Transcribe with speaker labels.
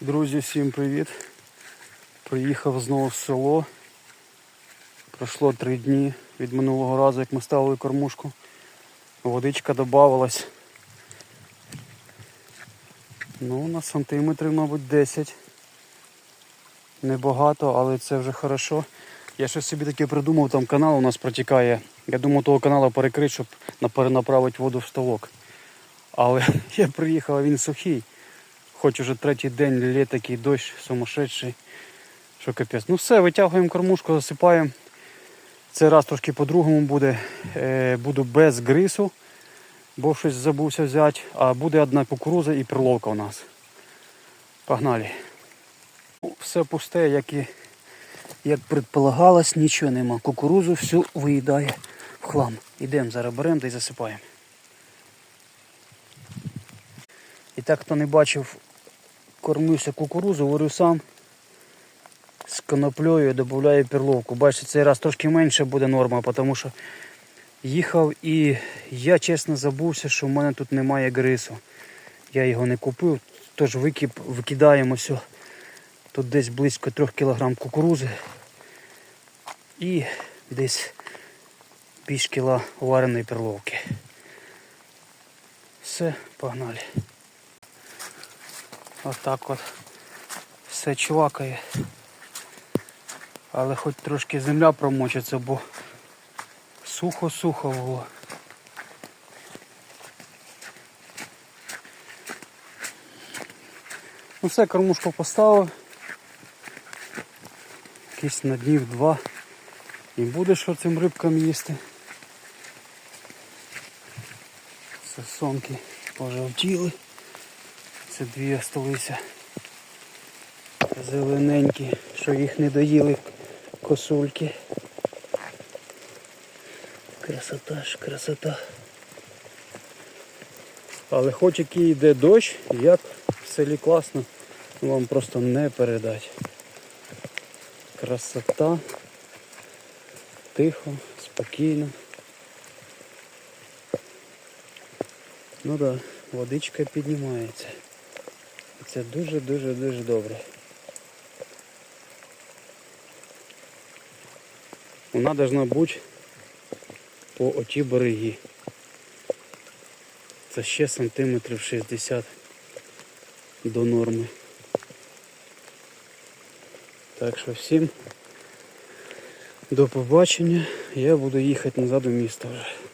Speaker 1: Друзі, всім привіт. Приїхав знову в село. Пройшло три дні від минулого разу, як ми ставили кормушку. Водичка додавалась. Ну, на сантиметрів, мабуть, 10. Небагато, але це вже хорошо. Я щось собі таке придумав, там канал у нас протікає. Я думав того каналу перекрити, щоб перенаправити воду в ставок. Але я приїхав, а він сухий. Хоч уже третій день лє такий дощ сумасшедший. Що капець. Ну все, витягуємо кормушку, засипаємо. Цей раз трошки по-другому буде. Е, буду без грису, бо щось забувся взяти. А буде одна кукуруза і перловка у нас. Погнали. Все пусте, як і як предполагалось, нічого нема. Кукурузу всю виїдає в хлам. Ідемо, зараз беремо та й засипаємо. І так, хто не бачив, кормився кукурузу, варю сам з коноплею додаю перловку. Бачите, цей раз трошки менше буде норма, тому що їхав і я чесно забувся, що в мене тут немає грису. Я його не купив, тож викип, викидаємо все. Тут десь близько 3 кг кукурузи і десь більш кіла вареної перловки. Все, погнали. Отак от все чувакає. Але хоч трошки земля промочиться, бо сухо-сухо було. Ну все, кормушку поставив. Якийсь на днів два. І буде що цим рибкам їсти. Сосонки пожовтіли. Це дві осталися зелененькі, що їх не доїли косульки. Красота ж, красота. Але хоч який йде дощ, як в селі класно, вам просто не передать. Красота. Тихо, спокійно. Ну так, да, водичка піднімається. Це дуже-дуже-дуже добре. Вона должна бути по оті береги. Це ще сантиметрів 60 до норми. Так що всім до побачення. Я буду їхати назад у місто вже.